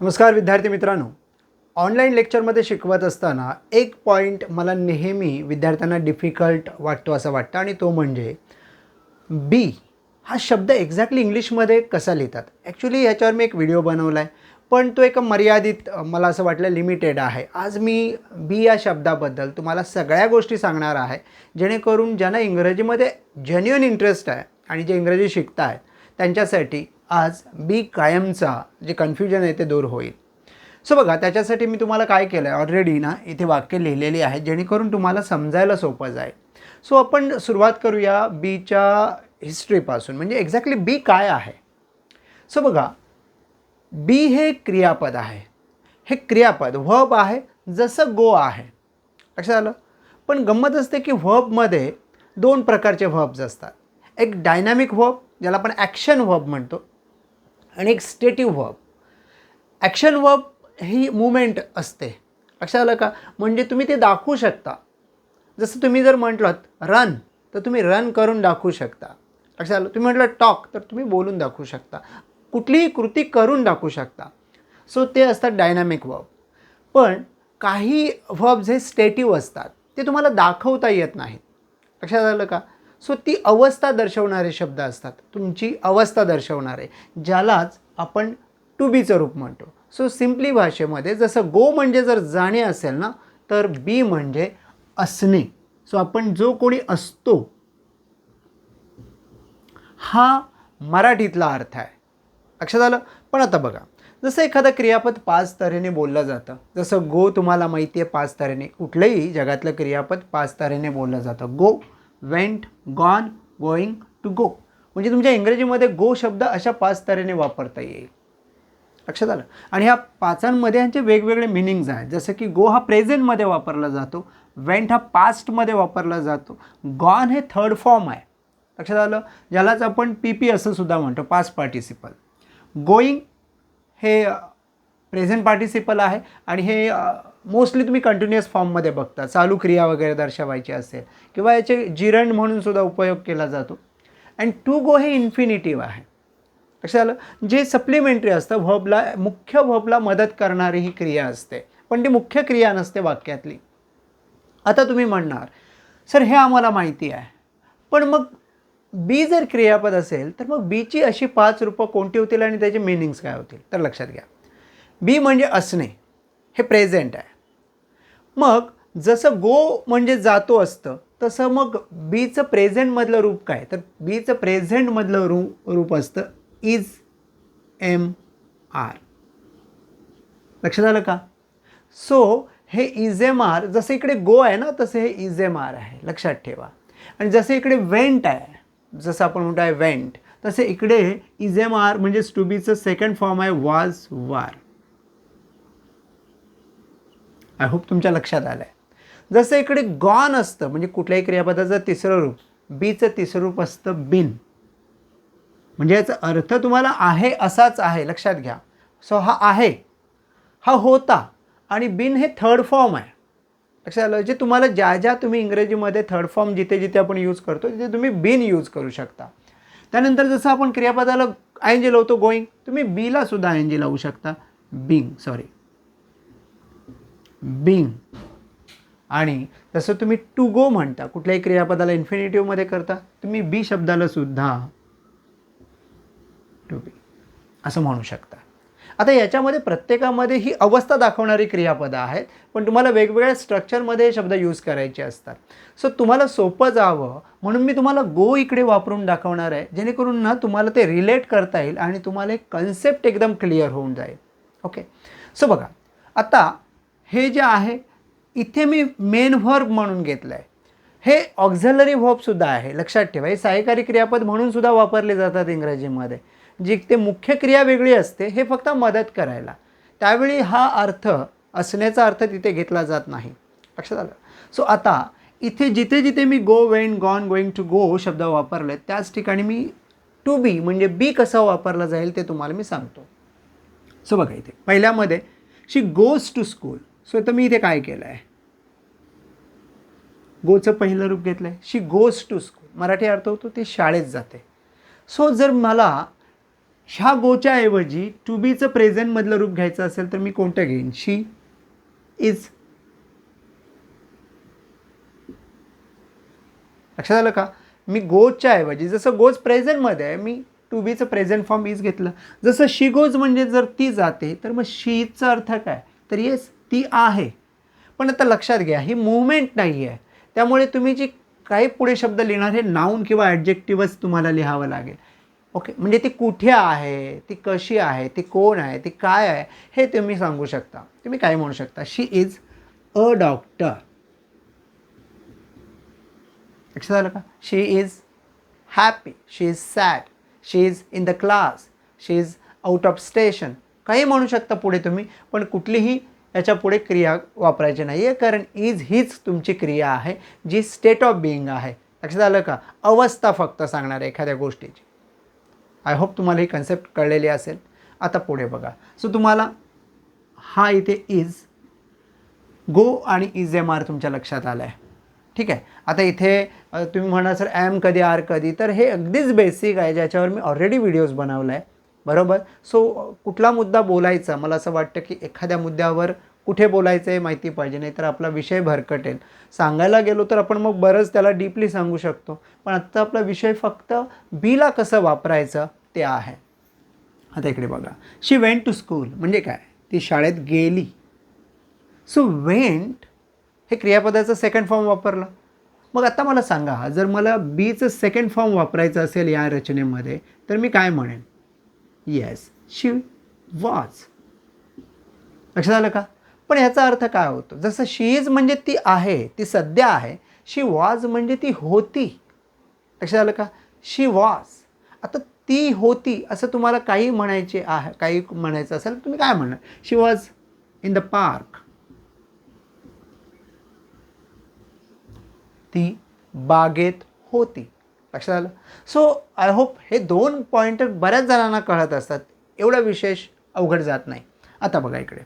नमस्कार विद्यार्थी मित्रांनो. ऑनलाईन लेक्चरमध्ये शिकवत असताना एक पॉईंट मला नेहमी विद्यार्थ्यांना डिफिकल्ट वाटतो असं वाटतं आणि तो म्हणजे बी हा शब्द एक्झॅक्टली इंग्लिशमध्ये कसा लिहितात? ॲक्च्युली ह्याच्यावर मी एक व्हिडिओ बनवला आहे पण तो एक मर्यादित मला असं वाटलं लिमिटेड आहे. आज मी बी या शब्दाबद्दल तुम्हाला सगळ्या गोष्टी सांगणार आहे जेणेकरून ज्यांना इंग्रजीमध्ये जेन्युअन इंटरेस्ट आहे आणि जे इंग्रजी शिकत आहेत त्यांच्यासाठी आज बी कायमचा जे कन्फ्युजन आहे ते दूर होईल. सो बघा त्याच्यासाठी मी तुम्हाला काय केलं आहे ऑलरेडी ना इथे वाक्य लिहिलेली आहेत जेणेकरून तुम्हाला समजायला सोपं जाईल. सो आपण सुरुवात करूया बीच्या हिस्ट्रीपासून म्हणजे एक्झॅक्टली बी काय आहे? सो बघा बी हे क्रियापद आहे. हे क्रियापद व्हब आहे जसं गो आहे. लक्षात आलं? पण गंमत असते की व्हबमध्ये दोन प्रकारचे व्हब्स असतात. एक डायनॅमिक व्हब ज्याला आपण ॲक्शन व्हब म्हणतो आणि एक स्टेटिव्ह वर्ब ॲक्शन वर्ब ही मुवमेंट असते. लक्षात आलं का? म्हणजे तुम्ही ते दाखवू शकता. जसं तुम्ही जर म्हटलं रन तर तुम्ही रन करून दाखवू शकता. लक्षात आलं? तुम्ही म्हटलं टॉक तर तुम्ही बोलून दाखवू शकता. कुठलीही कृती करून दाखवू शकता. सो ते असतात डायनॅमिक वर्ब पण काही व्हब्स हे स्टेटिव्ह असतात. ते तुम्हाला दाखवता येत नाहीत. लक्षात आलं का? सो ती अवस्था दर्शवणारे शब्द असतात. तुमची अवस्था दर्शवणारे ज्यालाच आपण टू बीचं रूप म्हणतो. सो सिम्पली भाषेमध्ये जसं गो म्हणजे जर जाणे असेल ना तर बी म्हणजे असणे. सो आपण जो कोणी असतो हा मराठीतला अर्थ आहे. लक्षात आलं? पण आता बघा जसं एखादं क्रियापद पाच तऱ्हेने बोललं जातं जसं गो तुम्हाला माहिती आहे पाच तऱ्हेने. कुठलंही जगातलं क्रियापद पाच तऱ्हेने बोललं जातं. Go went gone going to go म्हणजे तुमच्या इंग्रजीमध्ये गो शब्द अशा पाच तऱ्हेने वापरता येईल. लक्षात आलं? आणि ह्या पाचांमध्ये यांचे वेगवेगळे मिनिंग्ज आहेत. जसं की गो हा प्रेझेंटमध्ये वापरला जातो वेंट हा पास्टमध्ये वापरला जातो गॉन हे थर्ड फॉर्म आहे. लक्षात आलं? ज्यालाच आपण पी पी असं सुद्धा म्हणतो पास्ट पार्टिसिपल गोईंग हे प्रेझेंट पार्टिसिपल आहे. आणि हे मोस्टली तुम्ही कंटिन्युअस फॉर्ममध्ये बघता. चालू क्रिया वगैरे दर्शवायची असेल किंवा याचे जिरण म्हणून सुद्धा उपयोग केला जातो. अँड टू गो हे इन्फिनिटिव्ह आहे. लक्षात आलं जे सप्लिमेंटरी असतं व्हबला मुख्य व्हबला मदत करणारी ही क्रिया असते. पण ती मुख्य क्रिया नसते वाक्यातली. आता तुम्ही म्हणणार सर हे आम्हाला माहिती आहे. पण मग बी जर क्रियापद असेल तर मग बीची अशी पाच रूपं कोणती होतील आणि त्याचे मिनिंग्स काय होतील? तर लक्षात घ्या. बी म्हणजे असणे. हे प्रेझेंट आहे. मग जसं गो म्हणजे जातो असतं तसं मग बीचं प्रेझेंटमधलं रूप काय? तर बीचं प्रेझेंटमधलं रू रूप असतं इज एम आर लक्षात आलं का? सो हे इज एम आर जसं इकडे गो आहे ना तसं हे इज एम आर आहे. लक्षात ठेवा. आणि जसं इकडे वेंट आहे जसं आपण म्हणतो आहे वेंट तसे इकडे इज एम आर म्हणजे टू बीचं सेकंड फॉर्म आहे वाज वार आय होप तुमच्या लक्षात आलं आहे जसं इकडे गॉन असतं म्हणजे कुठल्याही क्रियापदाचं तिसरं रूप बीचं तिसरं रूप असतं बिन. म्हणजे याचा अर्थ तुम्हाला आहे असाच आहे लक्षात घ्या. सो हा आहे हा होता आणि बिन हे थर्ड फॉर्म आहे. लक्षात आलं? जे तुम्हाला ज्या ज्या तुम्ही इंग्रजीमध्ये थर्ड फॉर्म जिथे जिथे आपण यूज करतो तिथे तुम्ही बिन यूज करू शकता. त्यानंतर जसं आपण क्रियापदाला आय जी लावतो गोईंग तुम्ही बीला सुद्धा आय जी लावू शकता. बिंग सॉरी बिंग आणि जसं तुम्ही टू गो म्हणता कुठल्याही क्रियापदाला इन्फिनिटिव्हमध्ये करता तुम्ही बी शब्दाला सुद्धा टू बी असं म्हणू शकता. आता याच्यामध्ये प्रत्येकामध्ये ही अवस्था दाखवणारी क्रियापदं आहेत पण तुम्हाला वेगवेगळ्या स्ट्रक्चरमध्ये हे शब्द यूज करायचे असतात. सो तुम्हाला सोपं जावं म्हणून मी तुम्हाला गो इकडे वापरून दाखवणार आहे जेणेकरून ना तुम्हाला ते रिलेट करता येईल आणि तुम्हाला एक कन्सेप्ट एकदम क्लिअर होऊन जाईल. ओके सो बघा. आता हे जे आहे इथे मी मेन व्हर्ब म्हणून घेतलं आहे हे ऑक्झलरी व्हर्बसुद्धा आहे लक्षात ठेवा. हे सहाय्यकारी क्रियापद म्हणून सुद्धा वापरले जातात इंग्रजीमध्ये. जी ते मुख्य क्रिया वेगळी असते हे फक्त मदत करायला. त्यावेळी हा अर्थ असण्याचा अर्थ तिथे घेतला जात नाही. लक्षात आलं? सो आता इथे जिथे जिथे मी go went gone going to go शब्द वापरले त्याच ठिकाणी मी टू बी म्हणजे बी कसा वापरला जाईल ते तुम्हाला मी सांगतो. सो बघा इथे. पहिल्यामध्ये she goes to school so आता मी इथे काय केलं आहे गोचं पहिलं रूप घेतलं आहे शी गोज टू स्कूल मराठी अर्थ होतो ते शाळेत जाते. सो जर मला ह्या गोच्या ऐवजी टू बीचं प्रेझेंटमधलं रूप घ्यायचं असेल तर मी कोणतं घेईन? शी इज लक्षात आलं का? मी गोजच्या ऐवजी जसं गोज प्रेझेंटमध्ये आहे मी टू बीचं प्रेझेंट फॉर्म इज घेतलं. जसं शी गोज म्हणजे जर ती जाते तर मग शीचा अर्थ काय? तर येस ती आहे. पण आता लक्षात घ्या ही मुवमेंट नाही आहे त्यामुळे तुम्ही जी काही पुढे शब्द लिहिणार हे नाऊन किंवा ॲडजेक्टिव्हच तुम्हाला लिहावं लागेल. ओके म्हणजे ती कुठे आहे ती कशी आहे ती कोण आहे ती काय आहे हे तुम्ही सांगू शकता. तुम्ही काय म्हणू शकता? शी इज अ डॉक्टर लक्षात आलं का? She is happy she is sad she is in the class she is out of station काही म्हणू शकता पुढे तुम्ही पण कुठलीही याच्यापुढे क्रिया वापरायची नाही आहे कारण इज हीच तुमची क्रिया आहे जी स्टेट ऑफ बिईंग आहे. लक्षात आलं का? अवस्था फक्त सांगणार आहे एखाद्या गोष्टीची. आय होप तुम्हाला ही कन्सेप्ट कळलेली असेल. आता पुढे बघा. सो तुम्हाला हा इथे इज गो आणि इज एम आर तुमच्या लक्षात आलं आहे ठीक आहे? आता इथे तुम्ही म्हणा सर ॲम कधी आर कधी? तर हे अगदीच बेसिक आहे ज्याच्यावर मी ऑलरेडी व्हिडिओज बनवला आहे बरोबर? सो कुठला मुद्दा बोलायचा? मला असं वाटतं की एखाद्या मुद्द्यावर कुठे बोलायचं आहे माहिती पाहिजे नाही तर आपला विषय भरकटेल. सांगायला गेलो तर आपण मग बरंच त्याला डीपली सांगू शकतो. पण आत्ता आपला विषय फक्त बीला कसं वापरायचं ते आहे. आता इकडे बघा. शी वेंट टू स्कूल म्हणजे काय? ती शाळेत गेली. सो वेंट हे क्रियापदाचं सेकंड फॉर्म वापरला. मग आता मला सांगा जर मला बीचं सेकंड फॉर्म वापरायचं असेल या रचनेमध्ये तर मी काय म्हणेन? येस शी वॉज लक्षात आलं का? पण ह्याचा अर्थ काय होतो? जसं शी इज म्हणजे ती आहे ती सध्या आहे शी वॉज म्हणजे ती होती. लक्षात आलं का? शी वॉज आता ती होती असं तुम्हाला काही म्हणायचे आहे काही म्हणायचं असेल तर तुम्ही काय म्हणणार? She was in the park ती बागेत होती. लक्षात आलं? सो आय होप हे दोन पॉईंट बऱ्याच जणांना कळत असतात. एवढं विशेष अवघड जात नाही. आता बघा इकडे.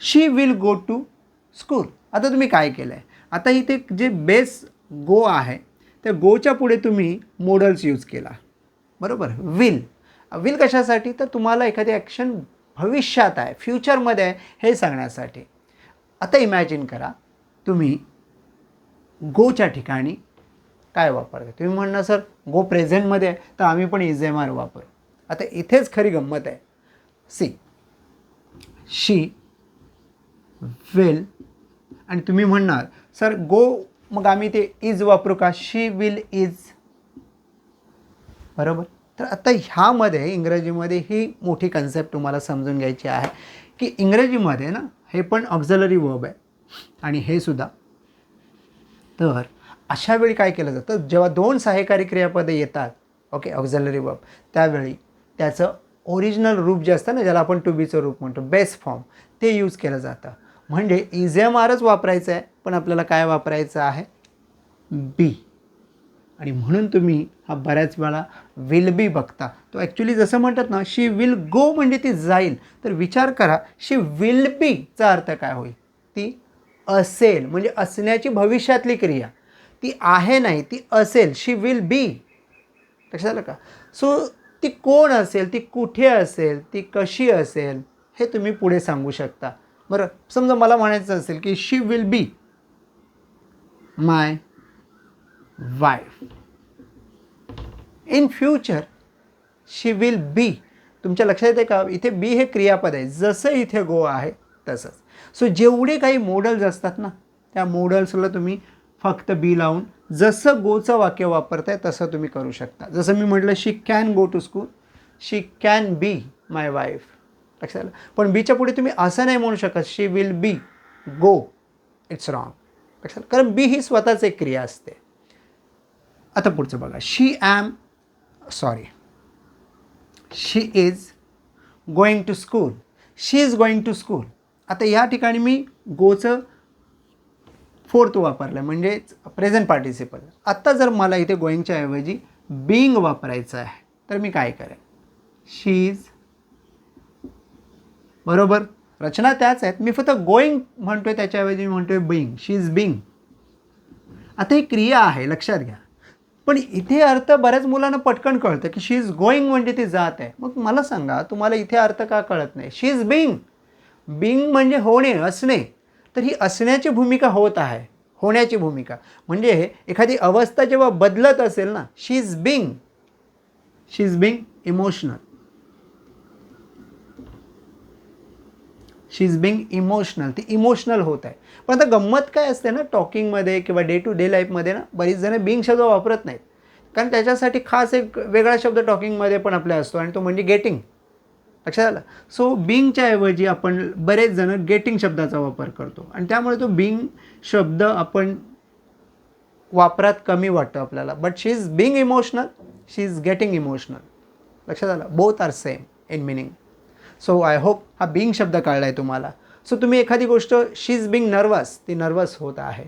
She will go to school आता तुम्ही काय केलं आहे आता इथे जे बेस गो आहे त्या गोच्या पुढे तुम्ही मोडल्स यूज केला. बरोबर? विल विल कशासाठी? तर तुम्हाला एखादी ॲक्शन भविष्यात आहे फ्युचरमध्ये आहे हे सांगण्यासाठी. आता इमॅजिन करा तुम्ही गोच्या ठिकाणी काय वापरता तुम्ही म्हणणं सर गो प्रेझेंटमध्ये आहे. तर आम्ही पण इज एम आर वापरू. आता इथेच खरी गंमत आहे. सी. शी विल आणि तुम्ही म्हणणार सर गो मग आम्ही ते इज वापरू का? शी विल इज बरोबर? तर आता ह्यामध्ये इंग्रजीमध्ये ही मोठी कन्सेप्ट तुम्हाला समजून घ्यायची आहे की इंग्रजीमध्ये ना हे पण ऑक्झलरी वर्ब आहे. आणि हे सुद्धा. तर अशा वेळी काय केलं जातं? जेव्हा दोन सहाय्यकारी क्रियापदे येतात ओके ऑक्झलरी वर्ब त्यावेळी त्याचं ओरिजिनल रूप जे असतं ना ज्याला आपण टू बीचं रूप म्हणतो बेस्ट फॉर्म ते यूज केलं जातं. म्हणजे इज वापरायचं आहे पण आपल्याला काय वापरायचं आहे? बी आणि म्हणून तुम्ही हा बऱ्याच वेळा विल बी बघता. तो ॲक्च्युली जसं म्हणतात ना शी विल गो म्हणजे ती जाईल. तर विचार करा शी विल बीचा अर्थ काय होईल? ती असेल म्हणजे असण्याची भविष्यातली क्रिया. ती आहे नाही ती असेल शी विल बी लक्षात आलं का? सो ती कोण असेल ती कुठे असेल ती कशी असेल हे तुम्ही पुढे सांगू शकता. बरं समजा मला म्हणायचं असेल की she will be my wife in future she will be तुमच्या लक्षात येते का? इथे बी हे क्रियापद आहे. जसं इथे गो आहे तसंच. सो जेवढे काही मॉडल्स असतात ना त्या मॉडल्सला तुम्ही फक्त बी लावून जसं गोचं वाक्य वापरताय तसं तुम्ही करू शकता. जसं मी म्हटलं she can go to school she can be my wife लक्षात आलं? पण बीच्या पुढे तुम्ही असं नाही म्हणू शकत she will be go it's wrong लक्षात आलं? कारण बी ही स्वतःच एक क्रिया असते. आता पुढचं बघा. She am sorry she is going to school she is going to school आता या ठिकाणी मी गोचं फोर्थ वापरलं आहे म्हणजेच प्रेझेंट पार्टिसिपल आत्ता जर मला इथे गोईंगच्या ऐवजी बीइंग वापरायचं आहे तर मी काय करेन? शी इज बरोबर? रचना त्याच आहेत. मी फक्त गोईंग म्हणतोय त्याच्याऐवजी मी म्हणतोय बीइंग शी इज बिंग आता ही क्रिया आहे लक्षात घ्या. पण इथे अर्थ बऱ्याच मुलांना पटकन कळतं की शी इज गोईंग म्हणजे ती जात आहे. मग मला सांगा तुम्हाला इथे अर्थ का कळत नाही? शी इज बीइंग बिंग म्हणजे होणे असणे. तर ही असण्याची भूमिका होत आहे होण्याची भूमिका. म्हणजे एखादी अवस्था जेव्हा बदलत असेल ना she is being she is being emotional she is being emotional ती इमोशनल होत आहे. पण आता गंमत काय असते ना टॉकिंगमध्ये किंवा डे टू डे लाईफमध्ये ना बरीच जण बिंग शब्द वापरत नाहीत. कारण त्याच्यासाठी खास एक वेगळा शब्द टॉकिंगमध्ये पण आपल्या असतो आणि तो म्हणजे गेटिंग लक्षात आलं? सो बिंगच्या ऐवजी आपण बरेच जण गेटिंग शब्दाचा वापर करतो. आणि त्यामुळे तो बिंग शब्द आपण वापरात कमी वाटतो आपल्याला. But she is being emotional she is getting emotional लक्षात आलं? Both are same in meaning so I hope हा बिंग शब्द कळला आहे तुम्हाला. सो तुम्ही एखादी गोष्ट शी इज बिंग नर्वस ती नर्वस होत आहे.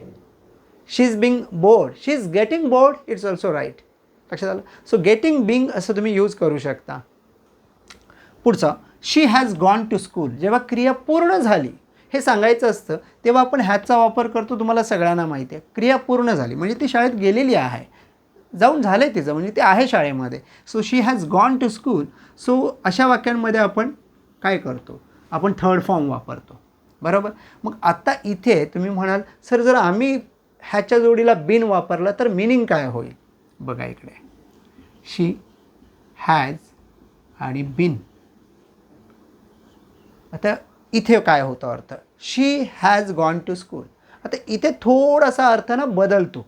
She is being bored she is getting bored it's also right लक्षात आलं? सो गेटिंग बिंग असं तुम्ही यूज करू शकता. पुढचं she has gone to school जेव्हा क्रिया पूर्ण झाली हे सांगायचं असतं तेव्हा आपण हॅजचा वापर करतो तुम्हाला सगळ्यांना माहिती आहे. क्रिया पूर्ण झाली म्हणजे ती शाळेत गेलेली आहे. जाऊन झालं आहे तिचं म्हणजे ते आहे शाळेमध्ये. So she has gone to school so अशा वाक्यांमध्ये आपण काय करतो? आपण थर्ड फॉर्म वापरतो. बरोबर? मग आत्ता इथे तुम्ही म्हणाल सर जर आम्ही ह्याच्या जोडीला बिन वापरला तर मिनिंग काय होईल? बघा इकडे. शी हॅज आणि बिन. आता इथे काय होतं अर्थ? She has gone to school आता इथे थोडासा अर्थ ना बदलतो.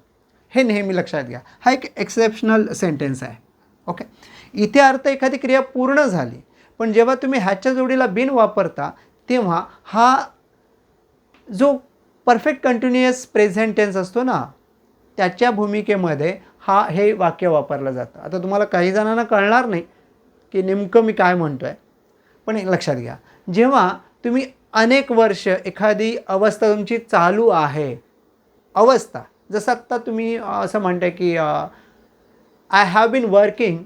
हे नेहमी लक्षात घ्या. हा एक एक्सेप्शनल सेंटेन्स आहे. ओके इथे अर्थ एखादी क्रिया पूर्ण झाली पण जेव्हा तुम्ही ह्याच्या जोडीला बिन वापरता तेव्हा हा जो परफेक्ट कंटिन्युअस प्रेझेंट टेन्स असतो ना त्याच्या भूमिकेमध्ये हा हे वाक्य वापरलं जातं. आता तुम्हाला काही जणांना कळणार नाही की नेमकं मी काय म्हणतो आहे पण एक लक्षात घ्या. जेव्हा तुम्ही अनेक वर्ष एखादी अवस्था तुमची चालू आहे अवस्था जसं आत्ता तुम्ही असं म्हणताय की I have been working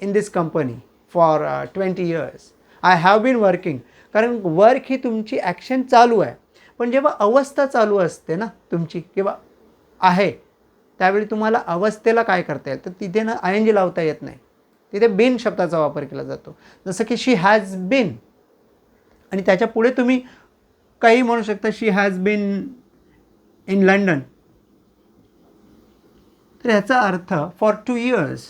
in this company for twenty years I have been working कारण वर्क ही तुमची ॲक्शन चालू आहे. पण जेव्हा अवस्था चालू असते ना तुमची किंवा आहे त्यावेळी तुम्हाला अवस्थेला काय करता येईल? तर तिथे ना आय एन जी लावता येत नाही. तिथे बिन शब्दाचा वापर केला जातो. जसं की शी हॅज बिन आणि त्याच्या पुढे तुम्ही काही म्हणू शकता she has been in London तर ह्याचा अर्थ फॉर टू इयर्स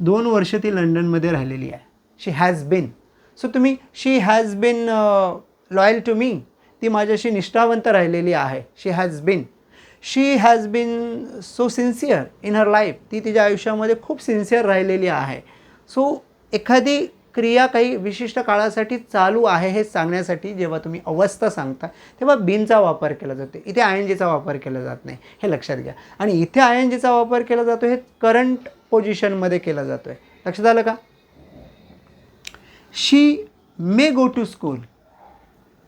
दोन वर्ष ती लंडनमध्ये राहिलेली आहे. शी हॅज बिन सो तुम्ही she has been loyal to me ती माझ्याशी निष्ठावंत राहिलेली आहे. She has been she has been so sincere in her life ती तिच्या आयुष्यामध्ये खूप सिन्सिअर राहिलेली आहे. सो एखादी क्रिया काही विशिष्ट काळासाठी चालू आहे हे सांगण्यासाठी जेव्हा तुम्ही अवस्था सांगता तेव्हा बिनचा वापर केला जातो. इथे आय एन जीचा वापर केला जात नाही. हे लक्षात घ्या. आणि इथे आय एन जीचा वापर केला जातो हे करंट पोझिशनमध्ये केला जातो आहे लक्षात आलं का? She may go to school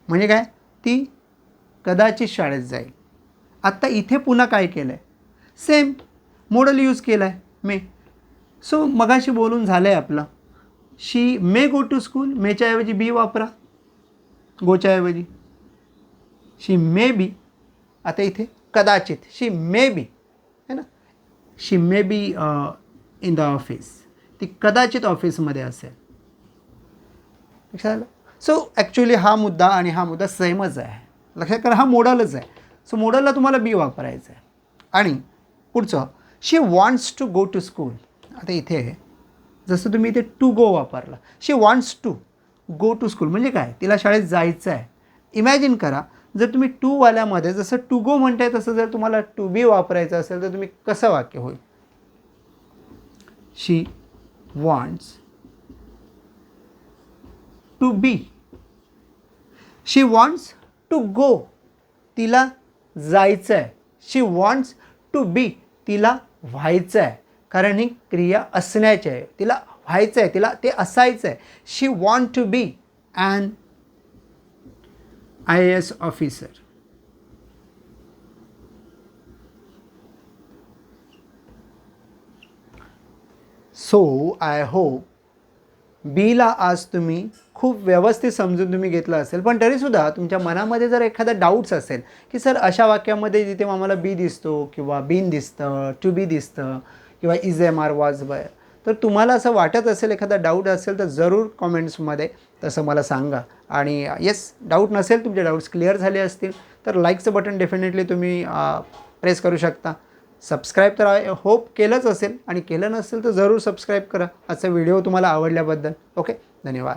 म्हणजे काय? ती कदाचित शाळेत जाईल. आत्ता इथे पुन्हा काय केलं आहे सेम मॉडल यूज केलं आहे मे सो मगाशी बोलून झालं आहे आपलं she may go to school मेच्याऐवजी बी वापरा. गोच्याऐवजी शी मे बी आता इथे कदाचित शी मे बी है ना? She may be in the office ती कदाचित ऑफिसमध्ये असेल. लक्षात आलं? सो ॲक्च्युली हा मुद्दा आणि हा मुद्दा सेमच आहे. लक्षात करा हा मोडलच आहे. सो मोडलला तुम्हाला बी वापरायचं आहे आणि पुढचं she wants to go to school आता इथे जसं तुम्ही इथे टू गो वापरला she wants to go to school म्हणजे काय? तिला शाळेत जायचं आहे इमॅजिन करा जर तुम्ही टूवाल्यामध्ये जसं टू गो म्हणताय तसं जर तुम्हाला टू बी वापरायचं असेल तर तुम्ही कसं वाक्य होईल? She wants to be she wants to go तिला जायचं आहे शी वॉन्ट्स टू बी तिला व्हायचं आहे कारण ही क्रिया असण्याची आहे. तिला व्हायचं आहे तिला ते असायचं आहे she want to be and I A S officer so I hope बीला आज तुम्ही खूप व्यवस्थित समजून तुम्ही घेतलं असेल. पण तरीसुद्धा तुमच्या मनामध्ये जर एखादा डाऊट्स असेल की सर अशा वाक्यामध्ये जिथे आम्हाला बी दिसतो किंवा बीन दिसतं टू बी दिसतं किंवा is am are was by तर तुम्हाला असं वाटत असेल एखादा डाऊट असेल तर जरूर कॉमेंट्समध्ये तसं मला सांगा. आणि येस डाऊट नसेल तुमचे डाऊट्स क्लिअर झाले असतील तर लाईकचं बटन डेफिनेटली तुम्ही प्रेस करू शकता. सबस्क्राईब तर आय होप केलंच असेल आणि केलं नसेल तर जरूर सबस्क्राईब करा. आजचा व्हिडिओ तुम्हाला आवडल्याबद्दल. ओके धन्यवाद.